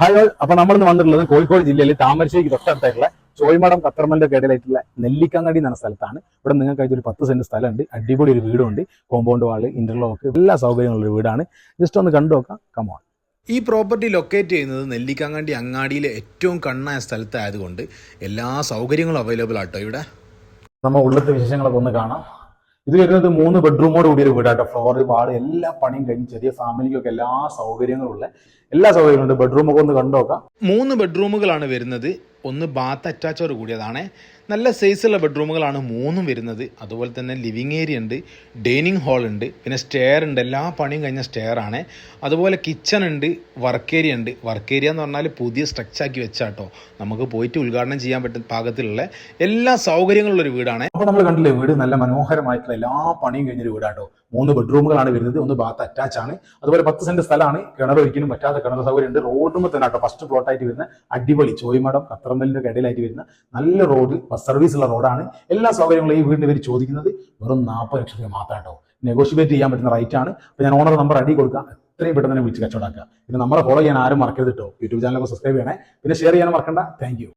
Hi. അപ്പൊ നമ്മളിന്ന് വന്നിട്ടുള്ളത് കോഴിക്കോട് ജില്ലയിൽ താമരശ്ശേരിക്ക് തൊട്ടടുത്തായിട്ടുള്ള ചോയ്മടം കത്തർമലിന്റെ കേടലായിട്ടുള്ള നെല്ലിക്കങ്ങാടി എന്ന സ്ഥലത്താണ്. ഇവിടെ നിങ്ങൾക്ക് ഒരു പത്ത് സെന്റ് സ്ഥലമുണ്ട്. അടിപൊളി ഒരു വീടുണ്ട്. കോമ്പൗണ്ട് വാൾ ഇന്റർലോക്ക് എല്ലാ സൗകര്യങ്ങളുള്ള വീടാണ്. ജസ്റ്റ് ഒന്ന് കണ്ടു നോക്കാം. കമോൺ ഈ പ്രോപ്പർട്ടി ലൊക്കേറ്റ് ചെയ്യുന്നത് നെല്ലിക്കാങ്ങാണ്ടി അങ്ങാടിയിലെ ഏറ്റവും കണ്ണായ സ്ഥലത്തായതുകൊണ്ട് എല്ലാ സൗകര്യങ്ങളും അവൈലബിൾ ആട്ടോ ഇവിടെ. നമ്മൾ ഉള്ളത്തെ വിശേഷങ്ങളൊക്കെ ഒന്ന് കാണാം. ഇത് വരുന്നത് മൂന്ന് ബെഡ്റൂമോട് കൂടിയ ഒരു വീടാട്ടോ. ഫ്ലോർ വാൾ എല്ലാ പണിയും കഴിഞ്ഞ് ചെറിയ ഫാമിലിക്കൊക്കെ എല്ലാ സൗകര്യങ്ങളും ഉള്ള എല്ലാ സൗകര്യങ്ങളും ഉണ്ട് ബെഡ്റൂമൊക്കെ ഒന്ന് കണ്ടു നോക്കാം മൂന്ന് ബെഡ്റൂമുകളാണ് വരുന്നത്. ഒന്ന് ബാത്ത് അറ്റാച്ചോട് കൂടിയതാണ്. നല്ല സൈസുള്ള ബെഡ്റൂമുകളാണ് മൂന്നും വരുന്നത്. അതുപോലെ തന്നെ ലിവിങ് ഏരിയ ഉണ്ട് ഡൈനിങ് ഹാൾ ഉണ്ട് പിന്നെ സ്റ്റെയർ ഉണ്ട്. എല്ലാ പണിയും കഴിഞ്ഞ സ്റ്റെയർ ആണ്. അതുപോലെ കിച്ചൺ ഉണ്ട് വർക്ക് ഏരിയ ഉണ്ട്. വർക്ക് ഏരിയ എന്ന് പറഞ്ഞാൽ പുതിയ സ്ട്രക്ചർ ആക്കി വെച്ചാട്ടോ. നമുക്ക് പോയിട്ട് ഉദ്ഘാടനം ചെയ്യാൻ പറ്റുന്ന പാകത്തിലുള്ള എല്ലാ സൗകര്യങ്ങളുള്ള ഒരു വീടാണ്. അപ്പോൾ നമ്മൾ കണ്ടില്ലേ വീട് നല്ല മനോഹരമായിട്ടുള്ള എല്ലാ പണിയും കഴിഞ്ഞൊരു വീടാട്ടോ. മൂന്ന് ബെഡ്റൂമുകളാണ് വരുന്നത്. ഒന്ന് ബാത്ത് അറ്റാച്ച് ആണ്. അതുപോലെ പത്ത് സെന്റ് സ്ഥലമാണ്. കിണർ ഒരിക്കലും പറ്റാത്ത കിണർ സൗകര്യം ഉണ്ട്. റോഡുമ്പോൾ തന്നെ കേട്ടോ ഫസ്റ്റ് പ്ലോട്ടായിട്ട് വരുന്ന അടിപൊളി ചോയ്മടം കത്രമ്പലിന്റെ ഇടയിലായിട്ട് വരുന്ന നല്ല റോഡ് ബസ് സർവീസ് ഉള്ള റോഡാണ് എല്ലാ സൗകര്യങ്ങളും ഈ വീടിന് പേര് ചോദിക്കുന്നത് വെറും നാൽപ്പത് ലക്ഷം രൂപ മാത്രം കേട്ടോ. നെഗോഷിയേറ്റ് ചെയ്യാൻ പറ്റുന്ന റൈറ്റ് ആണ്. അപ്പൊ ഞാൻ ഓണർ നമ്പർ അടി കൊടുക്കാം എത്രയും പെട്ടെന്ന് വിളിച്ച് കച്ചവടാക്കുക പിന്നെ നമ്മളെ ഫോളോ ചെയ്യാൻ ആരും മറക്കരുത് കേട്ടോ. യൂട്യൂബ് ചാനലൊക്കെ സബ്സ്ക്രൈബ് ചെയ്യണേ. പിന്നെ ഷെയർ ചെയ്യാൻ മറക്കണ്ട. താങ്ക്